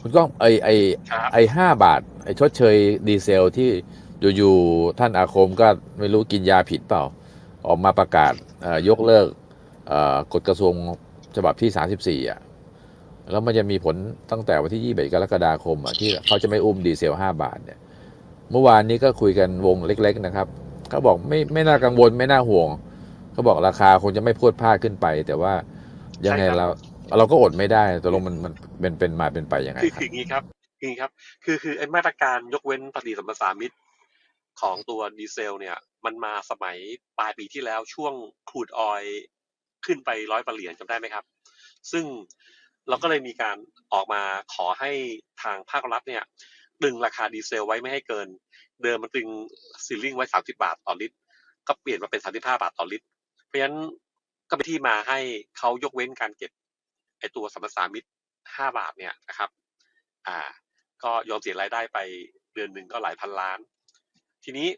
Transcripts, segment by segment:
คุณก้องไอไอครับไอห้าบาท ไอชดเชยดีเซลที่อยู่ๆท่านอาคมก็ไม่รู้กินยาผิดเปล่า ออกมาประกาศเอ่อยกเลิกเอ่อกฎกระทรวงฉบับที่ 34 อะ แล้วมันจะมีผลตั้งแต่วันที่ 21 กรกฎาคมอะที่เขาจะไม่อุ้มดีเซล 5 บาทเนี่ย เมื่อวานนี้ก็คุยกันวงเล็ก ๆ นะครับเขาบอกไม่ไม่น่ากังวลไม่น่าห่วงเขาบอกราคาคงจะไม่พรวดพลาดขึ้นไป แต่ว่ายังไงใช่ครับเรา เราก็อดไม่ได้ตกลงมันมันเป็นเป็นมาเป็นไปยังไงคือคคืออย่างนี้ครับคือย่างนี้ครับ คือคือไอ้มาตรการยกเว้นภาษีสัมปทามิตรของตัวดีเซล เนี่ย มันมาสมัยปลายปีที่แล้วช่วงครูดออยขึ้นไปร้อยปเหรียญจำได้ไหมครับ ซึ่งเราก็เลยมีการออกมาขอให้ทางภาครัฐเนี่ยดึงราคาดีเซลไว้ไม่ให้เกิน เดิมมันตึงซีลิ่งไว้ 30 บาทต่อลิตร ก็เปลี่ยนมาเป็น 35 บาทต่อลิตร เพราะฉะนั้นก็เป็นที่มาให้เขายกเว้นการเก็บ ไอตัวสัมปทานมิตร5บาทเนี่ยนะครับ อ่า ก็ยอมเสียรายได้ไปเดือนหนึ่งก็หลายพันล้าน ทีนี้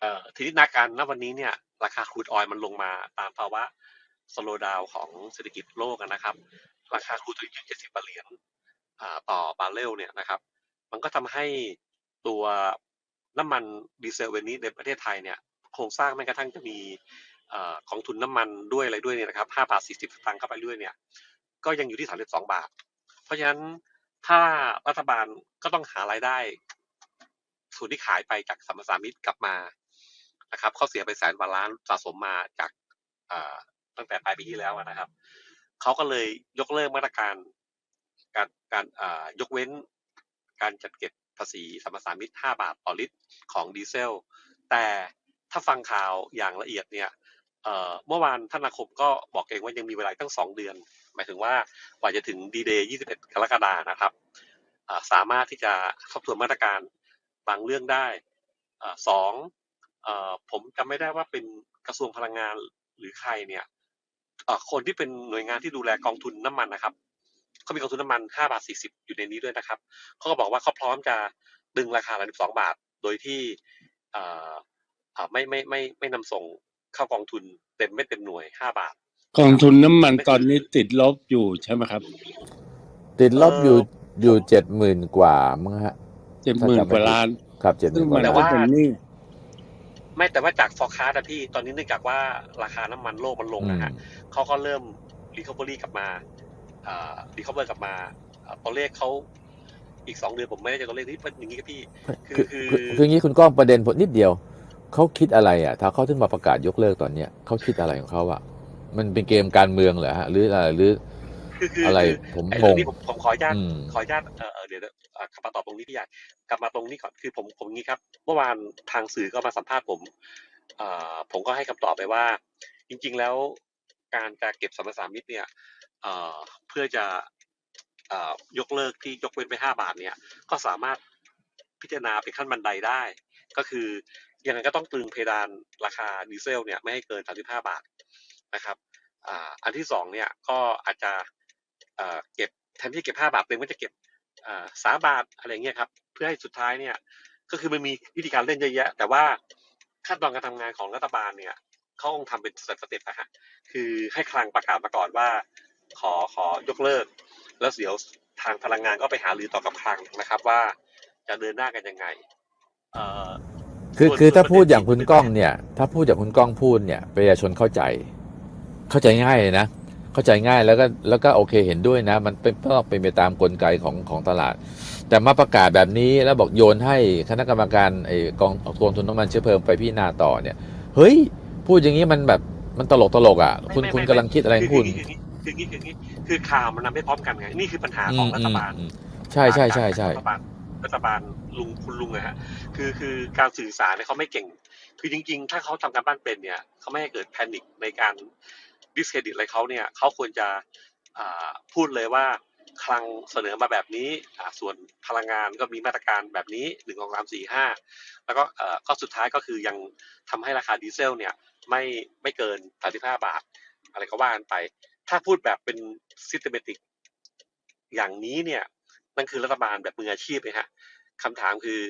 เอ่อทีนี้นาการณวันนี้เนี่ย ราคาครูดออยมันลงมาตามภาวะสโลดาวของเศรษฐกิจโลกนะครับ ราคาครูดถึงเจ็ดสิบเหรียญอ่าต่อบาร์เรลเนี่ยนะครับ มันก็ทำให้ตัวน้ำมันดีเซลเวันนี้ในประเทศไทยเนี่ยโครงสร้างแม้กระทั่งจะมีอ่อของทุนน้ำมันด้วยอะไรด้วยเนี่ยนะครับห้าบาทสี่สิบสตางค์เข้าไปด้วยเนี่ย ก็ยังอยู่ที่สามสิบสองบาท เพราะฉะนั้นถ้ารัฐบาลก็ต้องหารายได้ ส่วนที่ขายไปจากสัมปทานมิตรกลับมานะครับเขาเสียไปแสนกว่าล้านสะสมมาจากตั้งแต่ปลายปีที่แล้วนะครับเขาก็เลยยกเลิกมาตรการ การการยกเว้น การจัดเก็บภาษีสัมปทานมิตร5บาทต่อลิตรของดีเซล แต่ถ้าฟังข่าวอย่างละเอียดเนี่ย เมื่อวานท่านอาคมก็บอกเองว่ายังมีเวลาตั้งสองเดือน หมายถึงว่ากว่าจะถึงดีเดย์21 กรกฎานะครับสามารถที่จะทบทวนมาตรการบางเรื่องได้สองผมจำไม่ได้ว่าเป็นกระทรวงพลังงานหรือใครเนี่ยคนที่เป็นหน่วยงานที่ดูแลกองทุนน้ำมันนะครับเขามีกองทุนน้ำมัน5บาท40 อยู่ในนี้ด้วยนะครับเขาก็บอกว่าเขาพร้อมจะดึงราคาละ12บาท โดยที่ไม่ไม่ไม่ไม่นำส่ง เข้ากองทุนเต็มไม่เต็มหน่วย5บาท กองทุนน้ำมันตอนนี้ติดลบอยู่ใช่ไหมครับติดลบเอ่ออยู่ออยู่เจ็ดหมื่นกว่ามั้งฮะเจ็ดหมื่นกว่าล้านครับเจ็ดหซึ่มื่งนกมันว่าก็ล้านเป็นหนี่ไม่แต่ว่าจาก forecast อะพี่ตอนนี้เนื่องจากว่าราคาน้ำมันโลกมันลงนะฮะอืมเขาก็เริ่ม recovery กลับมาอ่า recover กลับมาอ่าตัวเลขเขาอีกสองเดือนผมไม่ได้จะตัวเลขที่เป็นอย่างนี้ครับพี่คือคือคือคืออย่างนี้คุณก้องประเด็นผมนิดเดียว เขาคิดอะไรอะ ถ้าเขาถึงมาประกาศยกเลิกตอนเนี้ยเขาคิดอะไรของเขาอะ มันเป็นเกมการเมืองเหรอฮะ หรืออะไรหรือคือคืออะไรคือผมไอ้งเรื่องงนี้ผมผมขออนุญาตอืมขออนุญาตเออเออเดี๋ยวเดี๋ยวเอ่อกลับมาตอบตรงนี้พี่ใหญ่กลับมาตรงนี้ก่อนคือผมผมงี้ครับ เมื่อวานทางสื่อก็มาสัมภาษณ์ผมเอ่อผมก็ให้คำตอบไปว่า จริง ๆแล้วการจะเก็บสัมปทานมิตรเนี่ยเอ่อเพื่อจะเอ่อยกเลิกที่ยกเว้นไปห้าบาทเนี่ย ก็สามารถพิจารณาเป็นขั้นบันไดได้ ก็คือ ยังไงก็ต้องตรึงเพดานราคาดีเซลเนี่ยไม่ให้เกิน 35 บาทนะครับอันที่สองเนี่ยก็อาจจะเก็บแทนที่เก็บ 5 บาทเต็มก็จะเก็บสาบาทอะไรเงี้ยครับเพื่อให้สุดท้ายเนี่ยก็คือมันมีวิธีการเล่นเยอะแยะ แต่ว่าขั้นตอนการทำงานของรัฐบาลเนี่ยเขาคงทำเป็นสเต็ปๆนะฮะคือให้คลังประกาศมาก่อนว่า ขอขอยกเลิก แล้วเดี๋ยวทางพลังงานก็ไปหารือต่อกับคลังนะครับว่าจะเดินหน้ากันยังไง คือส่วนคือถ้าส่วนพูดประเด็นอย่างคุณที่ก้องเนี่ย ถ้าพูดอย่างคุณก้องพูดเนี่ยประชาชนเข้าใจ เข้าใจง่ายเลยนะ เข้าใจง่ายแล้วก็แล้วก็โอเคเห็นด้วยนะ มันเป็นต้องเป็นไปตามกลไกของของตลาด แต่มาประกาศแบบนี้แล้วบอกโยนให้คณะกรรมการไอ้กองกองทุนน้ำมันเชื้อเพลิงไปพิจารณาต่อเนี่ย เฮ้ย พูดอย่างนี้มันแบบมันตลกตลกอะ คุณไม่คุณไม่กำลังคิดอะไรของคุณคืออย่างนี้คืออย่างนี้คืออย่างนี้คือข่าวมันนำไม่พร้อมกันไงนี่คือปัญหาของรัฐบาลอืมใช่ใช่ใช่ใช่ รัฐบาลลุงคุณลุงอะฮะคือคือการสื่อสารเนี่ยเขาไม่เก่ง คือจริง ๆ ถ้าเขาทำการบ้านเป็นเนี่ยเขาไม่ให้เกิดแพนิคในการดิสเครดิตอะไรเขาเนี่ยเขาควรจะพูดเลยว่าคลังเสนอมาแบบนี้ ส่วนพลังงานก็มีมาตรการแบบนี้หนึ่งสองสามสี่ห้าแล้วก็เอ่อสุดท้ายก็คือยังทำให้ราคาดีเซลเนี่ยไม่ไม่เกิน35บาท อะไรก็ว่ากันไป ถ้าพูดแบบเป็น systematic อย่างนี้เนี่ย นั่นคือรัฐบาลแบบมืออาชีพเลยฮะคำถามคือ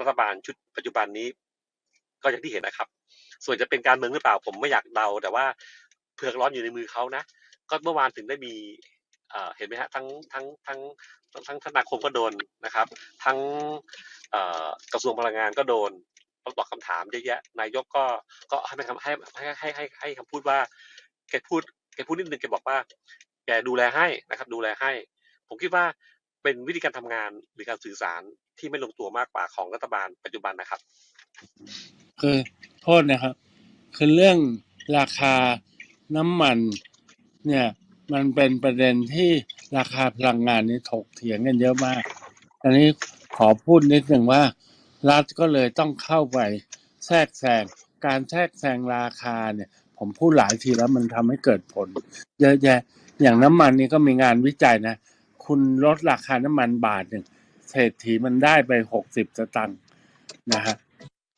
รัฐบาลชุดปัจจุบันนี้ ก็อย่างที่เห็นนะครับ ส่วนจะเป็นการเมืองหรือเปล่าผมไม่อยากเดา แต่ว่าเผือกร้อนอยู่ในมือเขานะก็เมื่อวานถึงได้มีเห็นไหมฮะทั้งทั้งทั้งทั้งธนาคมก็โดนนะครับ ทั้งกระทรวงพลังงานก็โดนต้องตอบคำถามเยอะแยะ นายกก็ก็ให้คำให้ให้ให้ให้ให้คำพูดว่าแกพูดแกพูดนิดนึงแกบอกว่า แกดูแลให้นะครับ ดูแลให้ ผมคิดว่า เป็นวิธีการทำงานหรือการสื่อสารที่ไม่ลงตัวมากกว่าของรัฐบาลปัจจุบันนะครับ คือโทษนะครับ คือเรื่องราคาน้ำมันเนี่ยมันเป็นประเด็นที่ราคาพลังงานนี่ถกเถียงกันเยอะมาก อันนี้ขอพูดนิดหนึ่งว่า รัฐก็เลยต้องเข้าไปแทรกแซงการแทรกแซงราคาเนี่ย ผมพูดหลายทีแล้วมันทำให้เกิดผล เยอะแยะอย่างน้ำมันนี่ก็มีงานวิจัยนะ คุณลดราคาน้ำมันบาทหนึ่งเศรษฐีมันได้ไปหกสิบสตังค์นะฮะ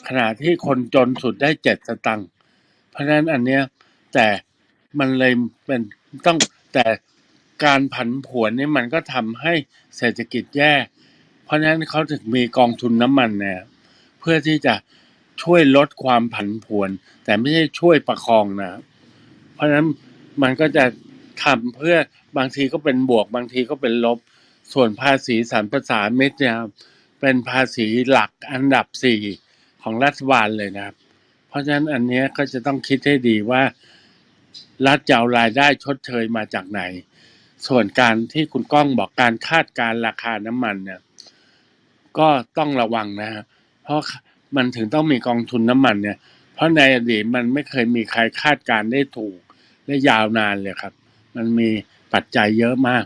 ขณะที่คนจนสุดได้เจ็ดสตังค์เพราะฉะนั้นอันเนี้ยแต่มันเลยเป็นต้องแต่การผันผวนนี่มันก็ทำให้เศรษฐกิจแย่ เพราะฉะนั้นเขาถึงมีกองทุนน้ำมันเนี่ยเพื่อที่จะช่วยลดความผันผวน แต่ไม่ใช่ช่วยประคองนะ เพราะฉะนั้นมันก็จะ ทำเพื่อบางทีก็เป็นบวกบางทีก็เป็นลบ ส่วนภาษีสรรพสามิตเนี่ยเป็นภาษีหลักอันดับสี่ของรัฐบาลเลยนะครับ เพราะฉะนั้นอันนี้ก็จะต้องคิดให้ดีว่า รัฐจะเอารายได้ชดเชยมาจากไหน ส่วนการที่คุณก้องบอกการคาดการราคาน้ำมันเนี่ยก็ต้องระวังนะฮะเพราะมันถึงต้องมีกองทุนน้ำมันเนี่ย เพราะในอดีตมันไม่เคยมีใครคาดการได้ถูกและยาวนานเลยครับ มันมีปัจจัยเยอะมาก